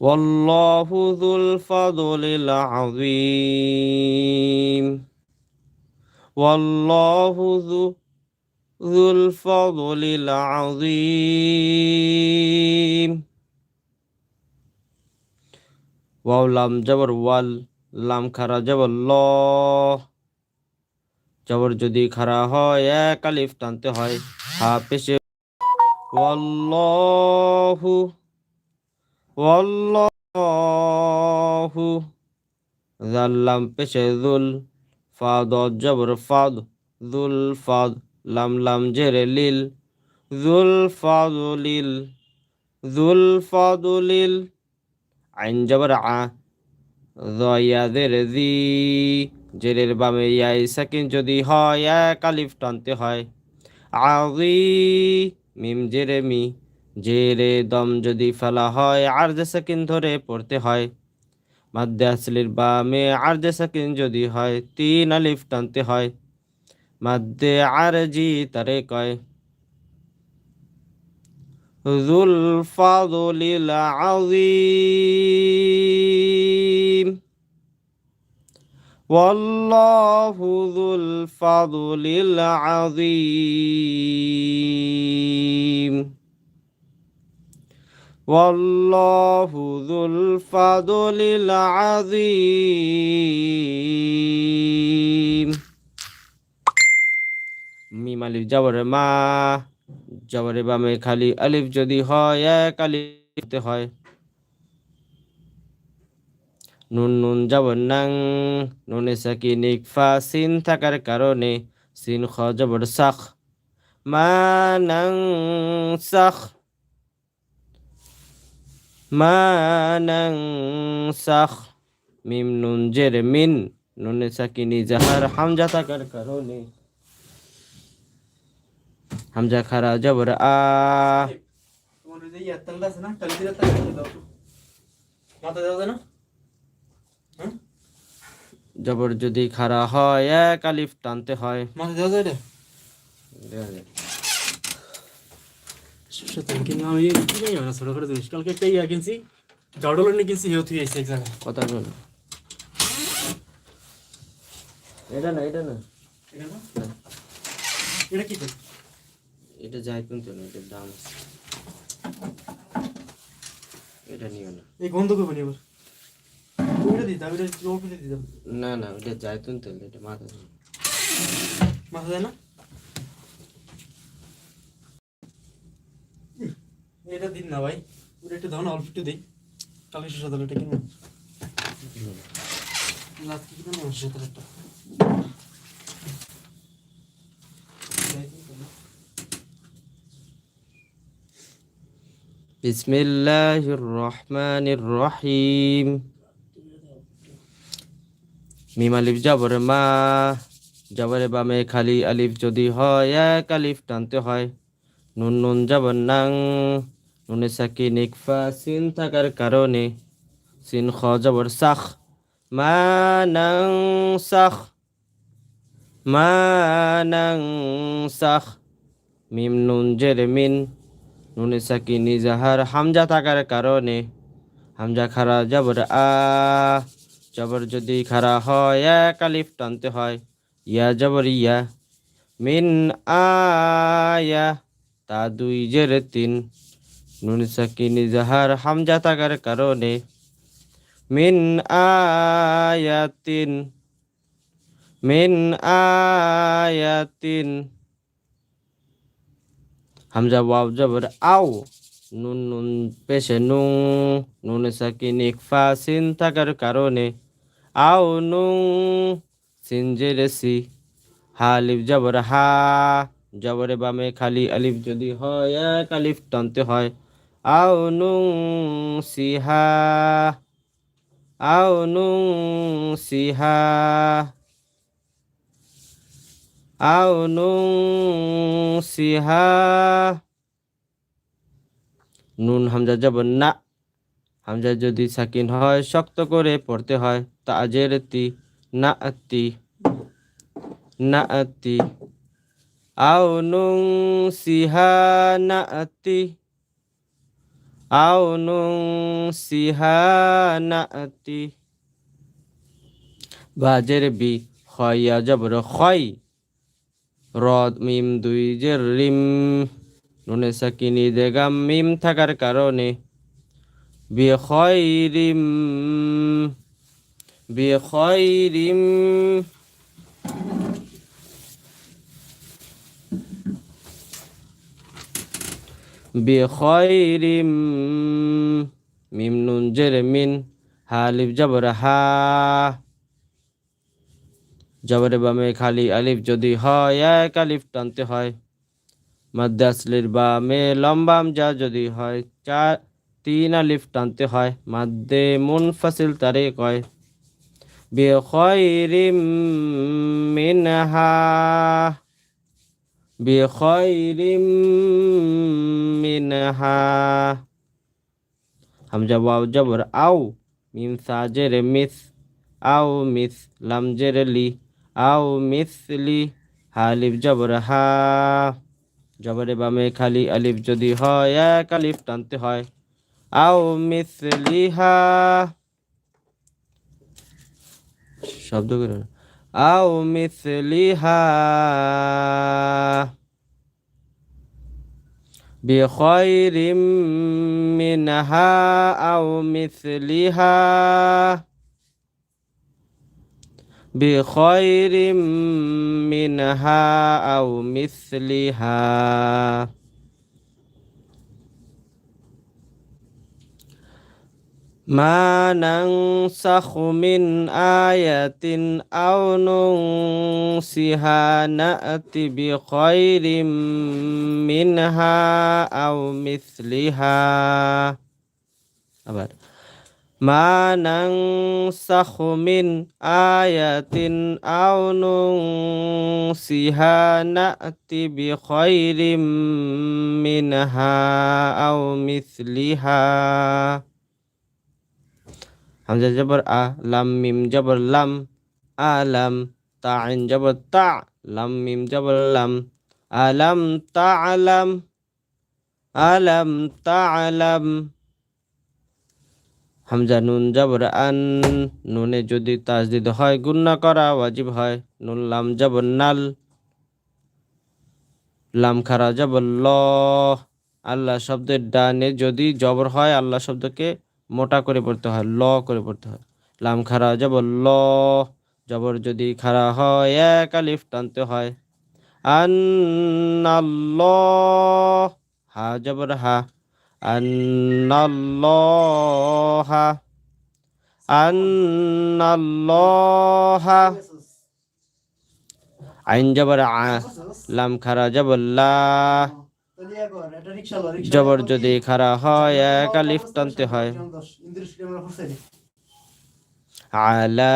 والله ذو الفضل العظيم والله ذو ذو الفضل العظيم واو لام جبر ওয়াল লাম খারা জবর ল জবর যদি খারা হয় এক আলিফ টানতে হয় হা পেশে ওয়াল্লাহু ওয়াল্লাহু জাল্লাম পেশে দুল ফাদ জবর ফাদ দুল ফাদ লাম লাম জেরে লিল জুল ফাদুলিল জুল ফাদুলিল আইন জবর আ জয়াদের জি জেরের বামে ইয়াই সাকিন যদি হয় এক আলিফ টানতে হয় আজি মিম জেরে মি জেরে দম যদি ফেলা হয় আর যে সাকিন ধরে পড়তে হয় মাদ্দে আসলির বামে আর যে সাকিন যদি হয় তিন আলিফ টানতে হয় মাদ্দে আর জি তারে কয় ذو الفضل العظيم والله ذو الفضل العظيم والله ذو الفضل العظيم মিম আলিফ জবর মা জবরে বামে খালি আলিফ যদি হয় এক আলিফ হয় নুন নুন জবর নাং নুনে সাকিন ইকফা সিন থাকার কারণে সিন খ জবর সাখ মা নাং সাখ মা নাং মিম নুন জের মিন নুনে সাকিনি জাহার হামজা থাকার কারণে। হামজা খারা জবর আ। জবর যদি খারা হয় এক আলিফ টানতে হয়। মাথা দেওয়া যায়। রে সত্যি কিন্তু আমি কি জানি না ছোট করে জিনিস কালকে একটা ইয়া কিনছি জাউডল নিয়ে কিনছি হেউ থুই আইছে এক জায়গায় কথা বল এটা না এটা না এটা না এটা কি? এটা যাই কিন্তু না এটার দাম এটা নিও না এই গন্ধ করব নি আবার ওইটা এটা অফিসে দিতাম না না এটা মাথা। মাথা না এটা দিন না ভাই ওটা একটু দাও না অল্প একটু দিই কালকে শেষ হতে এটা কিনবো আজকে কিনবো না শেষ একটা بسم الله الرحمن الرحيم মিম আলিফ জবর মা জবরে বামে খালি আলিফ যদি হয় এক আলিফ টানতে হয় নুন নুন জবর নাং নুনে সাকিন ইকফা সিন থাকার কারণে সিন খ জবর সাখ। মা নাং সাখ। মা সাখ। মিম নুন জের মিন। নুনে সাকিনি জাহার হামজা থাকার কারণে হামজা খারা জবর আ। জবর যদি খারা হয়, এক আলিফ টানতে হয়। ইয়া জবর ইয়া। মিন আয়া। তা দুই জের তিন। নুন সাকিনি জাহার হামজা থাকার কারণে মিন আয়াতিন মিন আয়াতিন। হামজা ওয়াও জবর আও, নুন নুন পেশে নুন নুনে সাকিন ইকফা সিন থাকার কারণে আও নুন সিন জেরে সি। হালিফ জবর হা, জবরে বামে খালি আলিফ যদি হয়, এক আলিফ টানতে হয়। আও নুং সিহা আও নুং সিহা আও নুং সিহা নুন হামজা জবর না, হামজা যদি সাকিন হয়, শক্ত করে পড়তে হয়। তাজের তি, না তি না তি আও নুং সিহা না তি। আও নুং সিহা না তি বাজের বি, খয়া জবর খয়। রদ মিম দুই জের রিম নুনে সাকিনি দেগাম মিম থাকার কারণে। বিখয়রিম বিখয়রিম বিখয়রিম মিম নুন জের মিন হালিফ জবর হা জবরে বামে খালি আলিফ যদি হয়, এক আলিফ টানতে হয়। মাদ্দে আসলির বামে লম্বাম যা যদি হয়, চার, তিন আলিফ টানতে হয়। মাদ্দে মুনফাসিল তারে কয় বিখয়রিম মিনহা। বিখয়রিম মিনহা হামজা ওয়াও জবর আও মিম সাজের মিস আও মিস লাম জের লি আও মিসলি হালিফ জবর হা জবরে বামে খালি আলিফ যদি হয় এক আলিফ টানতে হয়। আও মিসলিহা শব্দ করে أو مثلها. بخير منها أو مثلها. بخير منها أو مثلها. ما ننسخ من آية أو ننسها نأت بخير منها أو مثلها أبدا ما ننسخ من آية أو ننسها نأت بخير منها أو مثلها হামজা জবর আ, লাম, মিম, জবর লাম আলাম তা, আইন, জবর তা, লাম, মিম, জবর লাম আলাম তা আলাম আলাম তা আলাম হামজা নুন, জবর আন, নুনে যদি তাজদিদ হয় গুন্না করা ওয়াজিব হয়। নুন, লাম, জবর নাল, লাম, খারা, জবর ল। আল্লাহ শব্দের ডানে যদি জবর হয়, আল্লাহ শব্দকে মোটা করে পড়তে হয়, ল করে পড়তে হয়। লাম খারা জবর ল, জবর যদি খারা হয়, এক আলিফ টানতে হয়। আন্নাল্লাহ হা জবর হা। আন্নাল্লাহা আন্নাল্লাহা। আইন জবর আ, লাম খারা জবর লা। এটা জবর যদি খারা হয়, এক আলিফ টানতে হয়। আলা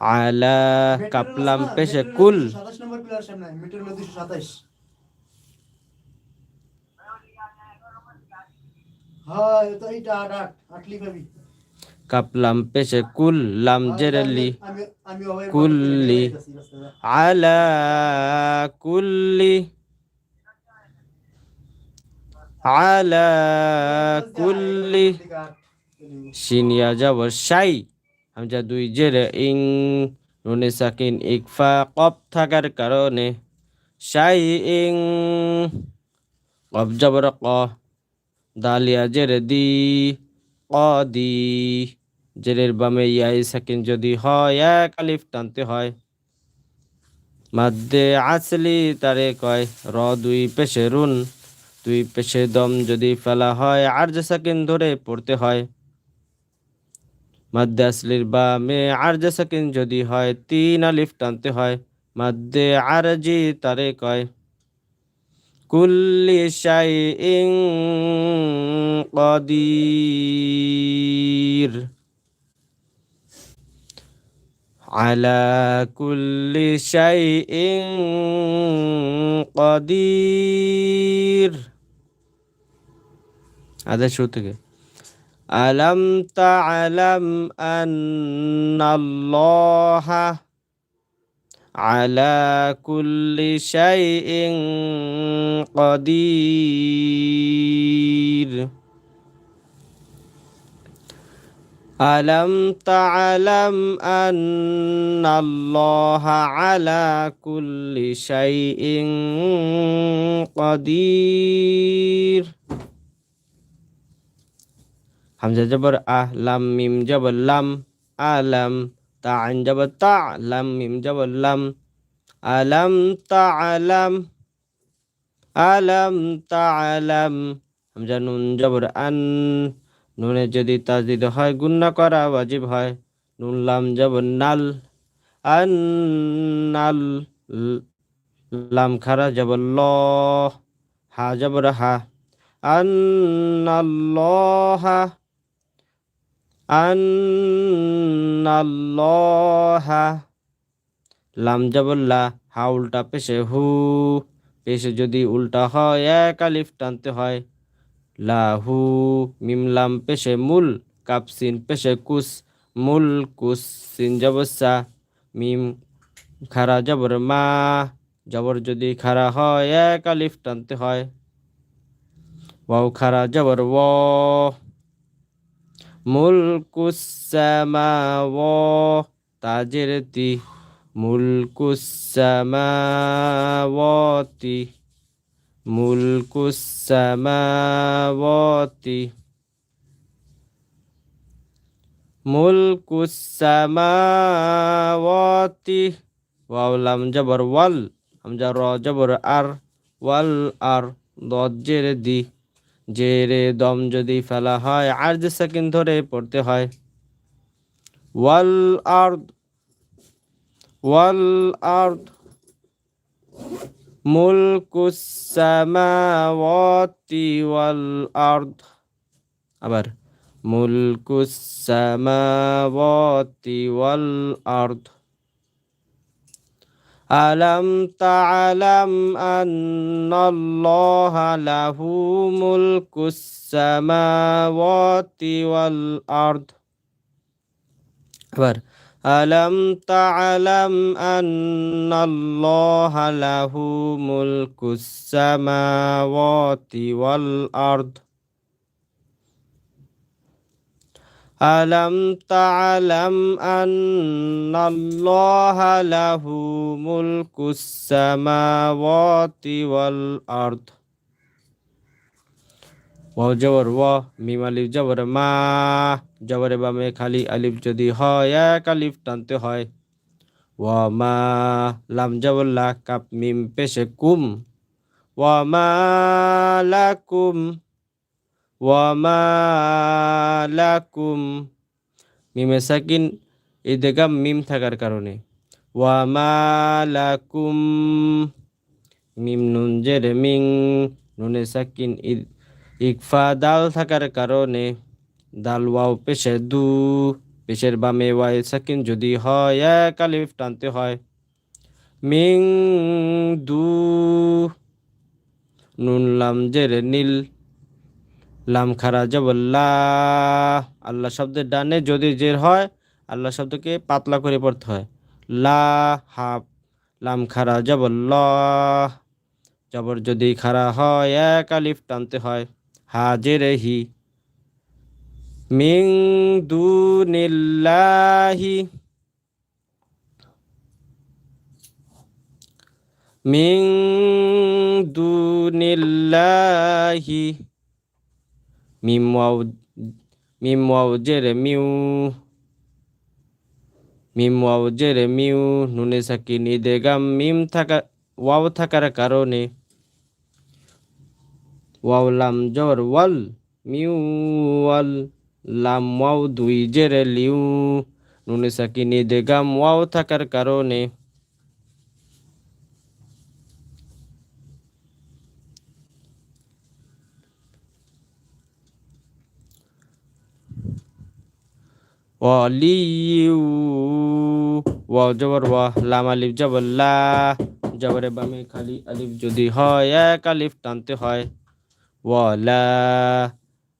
আলা কাপলাম পেশে কুল। হ্যাঁ তো এইটা আট আট আটলি পাবি কাপলাম পেশে কুল লাম জেরলি, কুল্লি আলা কুল্লি আলা কুল্লি। সিনিয়া যাবর শাই হামজা দুই জেরে ইং, নুনে সাকিন ইকফা কপ থাকার কারণে শাই ইং। কব জবর ক, দালিয়া জেরে দি। ক দি জেরের বামে ইয়াই সাকিন যদি হয়, এক আলিফ টানতে হয়। মাদ্দে আসলি তারে কয়, র দুই পেশে রুন, দুই পেশে দম যদি ফেলা হয়, আর যে সাকিন ধরে পড়তে হয়। মাদ্দে আসলির বামে আরজে সাকিন যদি হয়, তিন আলিফ টানতে হয়। মাদ্দে আরজি তারে কয় كل شيء قدير. على كل شيء قدير. هذا شو تقول ألم تعلم أن الله على كل شيء قدير ألم تعلم أن الله على كل شيء قدير حمزة جبر أهلم ميم جبر لم ألم তা আইন জবর তা মিম জবর লাম আলাম তা আলাম আলাম তা আলাম হামজা নুন জবর আন নুনে যদি তাজদিদ হয় গুন্না করা ওয়াজিব হয় নুন লাম জবর নাল আন নাল লাম খারা জবর ল হা জবর হা আন্নাল্লাহা আন্নাল্লাহা। লাম জবল্লা হা উল্টা পেশে হু, পেশে যদি উল্টা হয়, এক আলিফ টানতে হয়। লাহু, মিম লাম পেশে মূল কাপসিন পেশে কুস, মূল কুস, সিন জবসা। মিম খারা জবর মা, জবর যদি খারা হয়, এক আলিফ টানতে হয়। ওয়াও খারা জবর ও। মুলকুস সামাও তাজের তি মুলকুস সামাওয়াতি মুলকুস সামাওয়াতি মুলকুস সামাওয়াতি ওয়াও, লাম জবর ওয়াল হামজা র জবর আর, ওয়াল আর দজ্জের দি। জেরে দম যদি ফেলা হয় আর যে সেকেন্ড ধরে পড়তে হয়। ওয়াল আর্দ ওয়াল আর্দ মুলকুস সামাওয়াতি ওয়াল আর্দ আবার মুলকুস সামাওয়াতি ওয়াল আর্দ ألم تعلم أن الله له ملك السماوات والأرض؟ أكبر. ألم تعلم أن الله له ملك السماوات والأرض؟ ألم تعلم أن الله له ملك السماوات والأرض ওয়াও জবর ওয়া মিম আলিফ জবর মা জবরে বামে খালি আলিফ যদি হয় এক আলিফ টানতে হয় ওয়া মা লাম জবর লা কাপ মিম পেশে কুম ওয়া মা লাকুম ওয়া মা লাকুম মিমে সাকিন ইদগাম মিম থাকার কারণে। ওয়া মা লাকুম মিম নুন জের মিং নুনে সাকিন ইকফা দাল থাকার কারণে। দাল ওয়াও পেশে দু পেশের বামে ওয়াই সাকিন যদি হয় এক আলিফ টানতে হয় মিং দু নুন লাম জের নীল লাম খারা জবল্লা আল্লাহ শব্দের ডানে যদি জের হয়, আল্লাহ শব্দকে পাতলা করে পড়তে হয়। লা হাফ, লাম খারা জবর যদি খারা হয়, এক আলিফ টানতে হয়। হাজের হি। মিং দুনিল্লাহি। মিং দু দুনিল্লাহি। মিম ওয়াও জেরে মিউ মিম ওয়াও মিউ নুনে সাকিন মিম থাকা ওয়াও থাকার কারণে ওয়াও লাম জবর মিউ ওয়াল লাম ওয়াও দুই জেরে লিউ নুনে সাকিনি ওয়াও থাকার কারণে ওয়ালিউ, ওয়াও জবর ওয়া লাম আলিফ, জবর, লা। জবরে বামে খালি আলিফ যদি হয়, এক আলিফ টানতে হয়। ওয়ালা,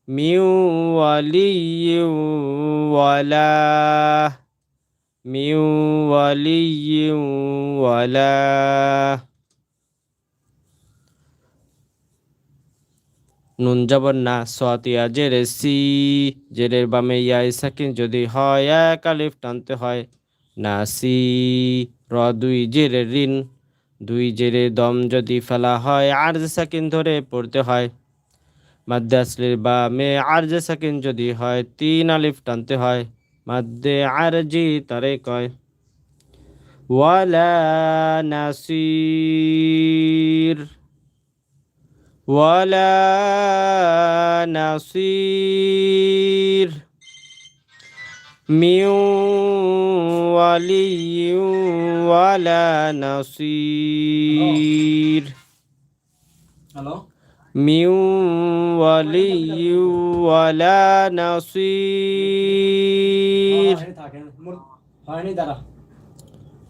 মিউ, ওয়ালিউ, ওয়ালা। মিউ, ওয়ালিউ, ওয়ালা। নুন জবর না সোয়াতিয়া জেরে সি জেরের বামে ইয়াই সাকিন, যদি হয় এক আলিফ টানতে হয় না সি। র দুই জেরে রিন দুই জেরে দম যদি ফেলা হয়, আর সাকিন ধরে পড়তে হয়। মাদ্দে আসলির বামে আর যে সাকিন যদি হয়, তিন আলিফ টানতে হয়। মাদ্দে আর জি তারে কয়, ওয়ালা নাসির। ولا نصير من ولي ولا نصير হ্যালো من ولي ولا نصير থাকেন মোর হয়নি দাঁড়া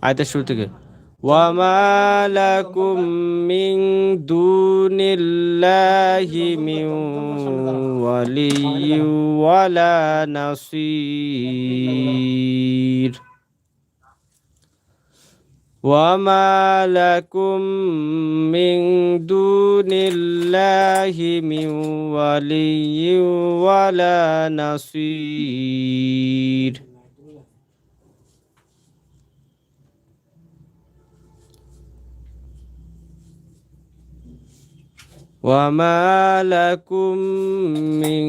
আয়তের শুরু থেকে وما لكم من دون الله من ولي ولا نصير وما لكم من دون الله من ولي ولا نصير وما لكم من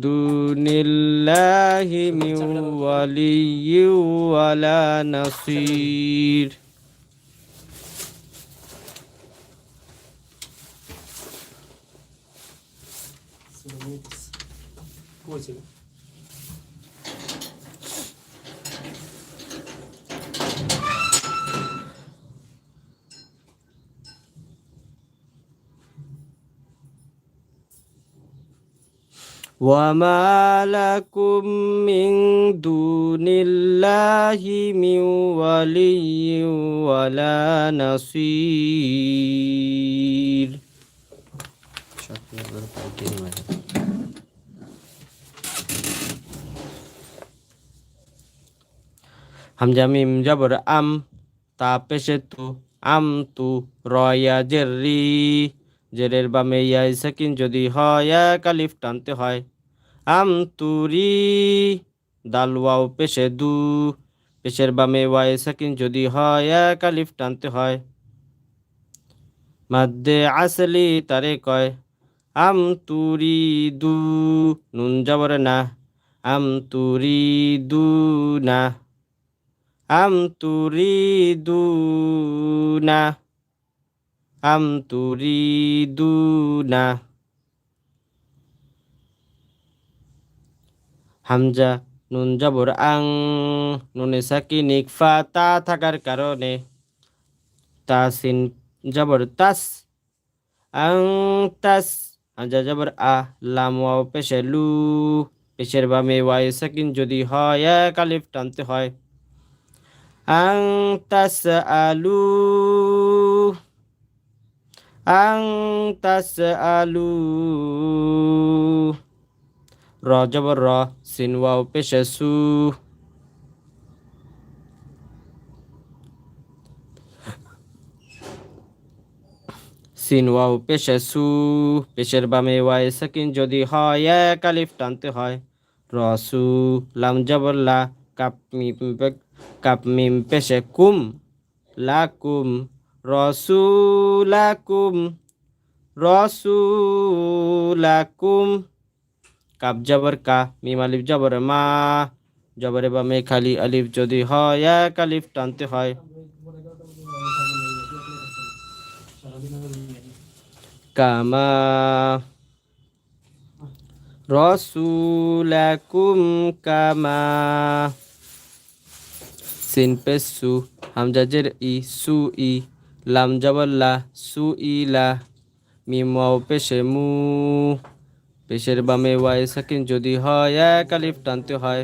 دون الله من ولي ولا نصير Спасибо. وما لكم من دون الله من ولي ولا نصير হামজা মিম জবর আম তা পেশে তু আম তু রয়া জেরি জেরের বামে ইয়াই সাকিন যদি হয় এক আলিফ টানতে হয় আম তুরি দাল ওয়াও পেশে দু, পেশের বামে ওয়াই সাকিন যদি হয় এক আলিফ টানতে হয়। মাদ্দে আসলি তারে কয়, আম তুরি দু, নুন জবর না, আম তুরি দু না, আম তুরি দু না, আম তুরি দু না। হামজা নুন জবর আং, নুনে সাকিনিক ফা, তা থাকার কারণে তাসিন জবর তাস, আং তাস, হামজা জবর আ, লাম ওয়াও পেশে লু, পেশের বামে ওয়াই সাকিন যদি হয়, এক আলিফ টানতে হয়। আং তাস আলু আং তাস আলু র জবর র সিন ওয়াও পেশে সু পেশের বামে ওয়াই সাকিন যদি হয়, এক টানতে হয়। রসু, লাম জবর লা, কাপ পে- কাপ মিম পেশে কুম লাকুম রসুলাকুম রসুলাকুম কাপ জবর কা, মিম আলিফ জবর মা। জবরে বামে খালি আলিফ যদি হয়, এক আলিফ টানতে হয়। কামা রসুলাকুম কামা। সিন পেসু হামজাজের ই, সু ই, লাম জবল্লা সু ইলা মিম ওয়াও পেশে মু। পেশের বামে ওয়াই সাকিন যদি হয়, এক আলিফ টানতে হয়।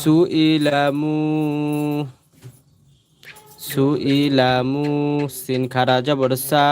সু ইলামু সু ইলামু সিন খারা জবর সা